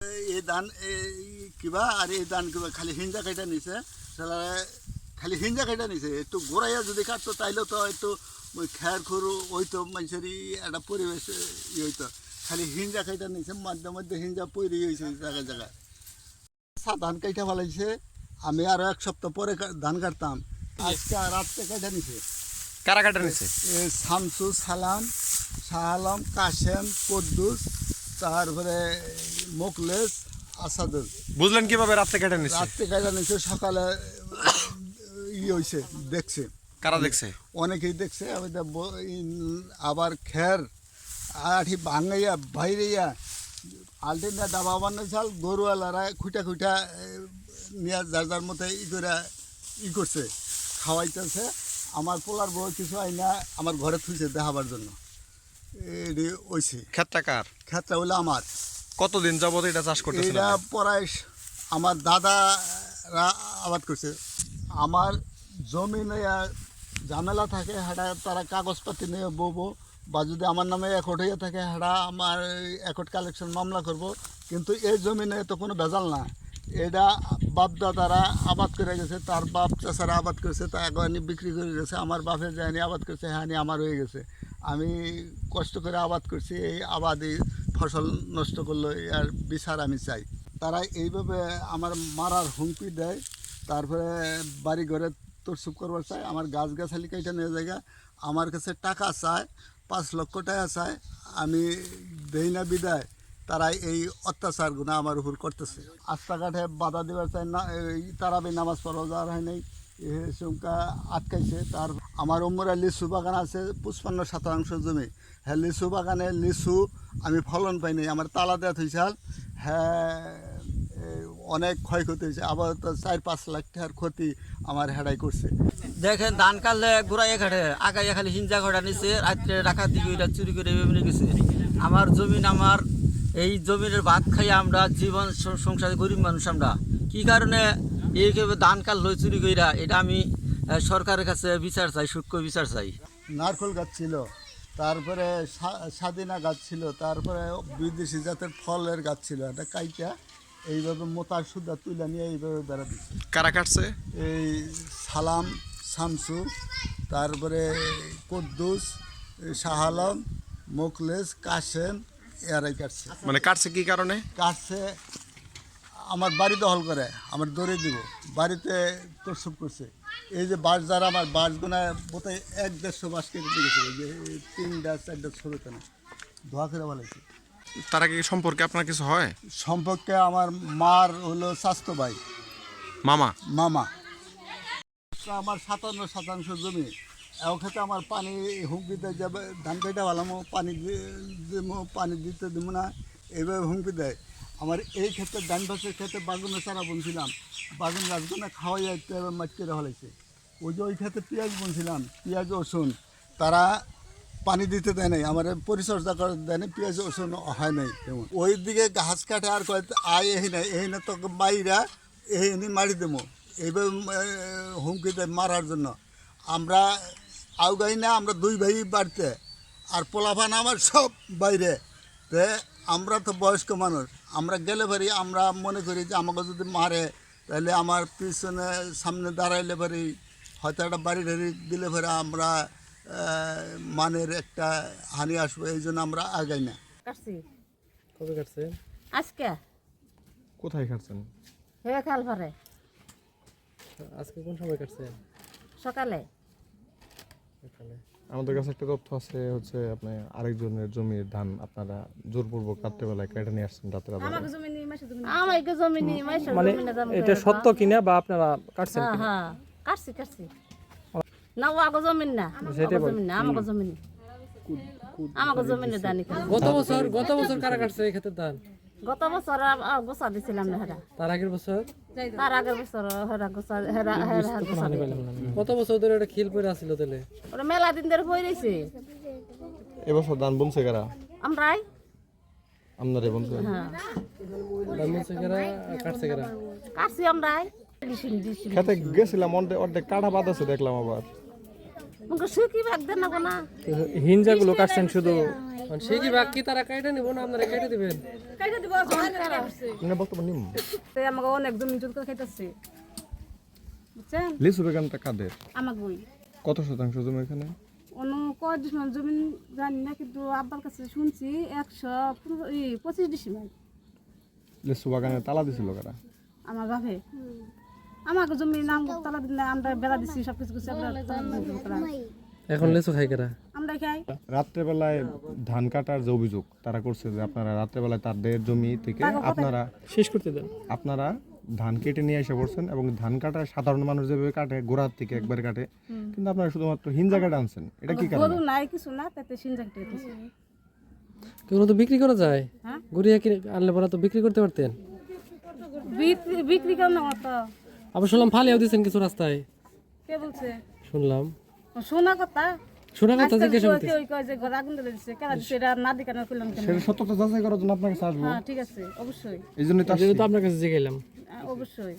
এই ধান এই কিবা আর এই ধান কিবা খালি হিঞ্জা কাটা নিছে। খালি হিঞ্জা কাটা নিছে। একটু গোড়াইয়া যদি কাটতো তাইলে তো একটু ওই খেয়ার খুরু হইতো মানুষের একটা পরিবেশ ই হইতো খালি হিঞ্জা কাটা নিছে মধ্যে মধ্যে হিঞ্জা পরি হয়েছে জায়গায় জায়গায় সা ধান কাইটা ফেলাইছে আমি আরও এক সপ্তাহ পরে ধান কাটতাম। আজকে রাত্রে কাইটা নিছে? কারা কাটা নিছে? শামসু সালাম শাহ আলম কাশেম কদ্দুস তারপরে মোকলেস আসাদুল বুঝলেন কীভাবে রাত্রে কেটে নিছে? রাত্রে কাজা নিচ্ছে সকালে ই হয়েছে দেখছে। কারা দেখছে? অনেকেই দেখছে আবার খের আঠি ভাঙাইয়া বাইরেইয়া আলটিনা ডাবা বানাই চাল গরুওয়ালারা খুঁটা খুঁটা নিয়ে যার যার মতো ই করে ই করছে খাওয়াইতেছে। আমার পোলার বউ কিছু আইনা আমার ঘরে থুইছে দেখাবার জন্য। ওইছে ক্ষেতটা কার? ক্ষেতটা হলো আমার। কতদিন যাবত এটা চাষ করতেছেন এটা? প্রায় আমার দাদারা আবাদ করছে। আমার জমি নিয়ে ঝামেলা থাকে হাটা তারা কাগজপাতি নিয়ে ববো বা যদি আমার নামে একট হয়ে থাকে হাটা আমার একট কালেকশন মামলা করব। কিন্তু এই জমি নিয়ে তো কোনো ভেজাল না। এটা বাপ দাদারা আবাদ করে গেছে তার বাপ চাষারা আবাদ করেছে তা আগে বিক্রি করে গেছে আমার বাপের যায়নি আবাদ করছে হ্যাঁ আমার হয়ে গেছে। আমি কষ্ট করে আবাদ করছি, এই আবাদই ফসল নষ্ট করল আর বিচার আমি চাই। তারা এইভাবে আমার মারার হুমকি দেয়, তারপরে বাড়ি ঘরে তোরসুপ করবার চায়, আমার গাছ গাছালি কেটে নিয়ে জায়গা, আমার কাছে টাকা চায়, পাঁচ লক্ষ টাকা চায়, আমি দেই না বিদায় তারা এই অত্যাচারগুলো আমার উপর করতেছে। রাস্তাঘাটে বাধা দেওয়ার চায় না তারাবি নামাজ পড়া যাওয়ার হয় নাই। সংখ্যা আটকাইছে। তার আমার উমরা লিচু বাগান আছে, পঁচপান্ন শতাংশ জমি। হ্যাঁ লিচু বাগানে লিচু আমি ফলন পাইনি আমার তালা দেওয়া থইছাল হ্যাঁ অনেক ক্ষয়ক্ষতি হয়েছে আবার তো চার পাঁচ লাখ টাকার ক্ষতি আমার হেডাই করছে। দেখেন, ধান কাটলে ঘুরাইয়া খাটে আগাইয়া খালি হিঞ্জা ঘোড়া নিছে রাত্রে রাখা দিকে চুরি করে এমনি গেছে। আমার জমিন আমার, এই জমিনের ভাত খাই আমরা জীবন সংসারে গরিব মানুষ আমরা। কি কারণে এইভাবে ধান কাল লই চুরি কইরা এটা আমি সরকারের কাছে বিচার চাই সূক্ষ্ম বিচার চাই। নারকল গাছ ছিল তারপরে সা- সাদিনা গাছ ছিল তারপরে বিদেশি জাতের ফলের গাছ ছিল একটা কাইটা এইভাবে মোতার সুদা তুলে নিয়ে এইভাবে বেড়া দিচ্ছে কারা কাটছে? এই সালাম শামসু তারপরে কদ্দুস শাহ আলম মোকলেস কাশেম এরাই কাটছে। মানে কাটছে কি কারণে? কাটছে আমার বাড়ি দখল করে আমার দৌড়ে দিব। বাড়িতে প্রসব করছে। এই যে বাস যারা আমার বাসগুনা বোধহয় এক দেড়শো বাস কেটে দিয়েছিল যে এই তিনটা চারটা ছোটোতে না ধোয়া করে বলেছে। তারা কি সম্পর্কে আপনার কিছু হয়? সম্পর্কে আমার মার হলো স্বাস্থ্য ভাই। মামা? মামা। আমার সাতান্ন শতাংশ জমি। ক্ষেত্রে আমার পানি হুমকি দেয় যাবে ধান কেটে ভালামো পানি দিব পানি দিতে দিব না এইভাবে হুমকি দেয়। আমার এই ক্ষেত্রে ধান গাছের ক্ষেত্রে বাগুনে চারা বুনছিলাম। বাগুন গাছগুলো খাওয়াই মাছ কেটে ফেলাইছে ওই যে ওই ক্ষেত্রে পেঁয়াজ বুনছিলাম পেঁয়াজ রসুন। তারা পানি দিতে দেয় নাই আমার পরিচর্যা করে দেয় নাই পেঁয়াজ রসুন হয় নাই। তেমন ওই দিকে ঘাস কাটে আর কয় আয় এই নাই এই না তো বাইরা এই এনে মারি দেবো। এইভাবে হুমকি দেয় মারার জন্য। আমরা আউগাই না আমরা দুই ভাই বাড়িতে। আর পোলাফান আমার সব বাইরে। তে আমরা তো বয়স্ক মানুষ। আমরা গেলে পারি আমরা মনে করি যে আমাকে যদি মারে তাহলে আমার পিছনে সামনে দাঁড়াইলে পারি হয়তো একটা বাড়ি টাড়ি দিলে পারে আমরা মানের একটা হানি আসবে এই জন্য আমরা আগাই না। কাটছে। আজকে। কোথায় কাটছেন? ভরে আজকে কোন সময় কাটছে সকালে। সকালে। আমাদের কাছে একটা তথ্য আছে হচ্ছে আপনি আরেকজনের জমির ধান আপনারা জোরপূর্বক রাত্রেবেলায় কেটে নিয়ে আসছেন রাতের আমাকে জমি নি মাইশের মানে এটা সত্য কিনা বা আপনারা কাটছেন হ্যাঁ হ্যাঁ কাটছি কাটছি। না ও আগে জমিন না। আগে জমিন না আমাকে জমিন আমাকে জমিনে দানি করে। গত বছর গত বছর কারা কাটছে এই ক্ষেত্রে ধান? গত বছর গোসা দিছিলাম না হেরা তার আগের বছর তার আগের বছর হেরা গোসা হেরা হেরা। কত বছর ধরে এটা খিল পরে আসছিল তাহলে ওরা মেলা দিন ধরে এবছর ধান বুনছে কারা আমরাই আপনারে বুনছে। হ্যাঁ ধান বলছে কারা কাটছে কারা কাটছি আমরাই দিছিন দিছিন খেতে গেছিলাম অর্ধেক কাটা বাদ আছে দেখলাম আবার। শুকি ভাগ দেন না কাটছেন শুধু। মানে সেই কি বাকি তারা কাইটা নিব না আপনারা কাইটা দিবেন? কাইটা দিব মানে বক্তব্য নিম। তে আমাকে অনেক জমি জোর করে খাইতেছে। বুঝছেন? বাগানটা কাদের? আমাকে বই। কত শতাংশ জমি এখানে? অন্য কয় ডিসিমাল জমি জানি না কিন্তু আব্বার কাছে শুনছি একশো পনেরো পঁচিশ ডিসিমাল লিচু বাগানে তালা দিছিল কারা? আমার বাপে। আমাকে জমি নাম তালা দিন না, আমরা বেড়া দিছি সব কিছু কিছু আমরা। এখন লেচু খাই কারা? আমরা খাই। রাত্রেবেলায় ধান কাটার যে অভিযোগ তারা করছে যে আপনারা রাত্রেবেলায় তাদের জমি থেকে আপনারা শেষ করতে দেন। আপনারা ধান কেটে নিয়ে এসে পড়ছেন এবং ধান কাটা সাধারণ মানুষ যেভাবে কাটে গোড়ার থেকে একবারে কাটে কিন্তু আপনারা শুধুমাত্র হিন জায়গাটা আনছেন এটা কি কারণ? গরু নাই কিছু না তাতে সিনজা কেটেছে কেউ তো বিক্রি করা যায়। হ্যাঁ? গড়িয়া কিনে আনলে পরে তো বিক্রি করতে পারতেন। বিক্রি- কেন না তো আবার শুনলাম ফালিয়াও দিয়েছেন কিছু রাস্তায়। কে বলছে? শুনলাম। শোনা কথা শোনা কথা জিজ্ঞেস জিজ্ঞাসা করতে ওই কয় যে ঘর আগুন ধরে দিছে কেন দিচ্ছে এটা না দিকে না কইলাম কেন? সেটা সত্যতা যাচাই করার জন্য আপনার কাছে আসব। হ্যাঁ ঠিক আছে অবশ্যই। এই জন্যই তো আপনার কাছে জিগাইলাম আহ, অবশ্যই।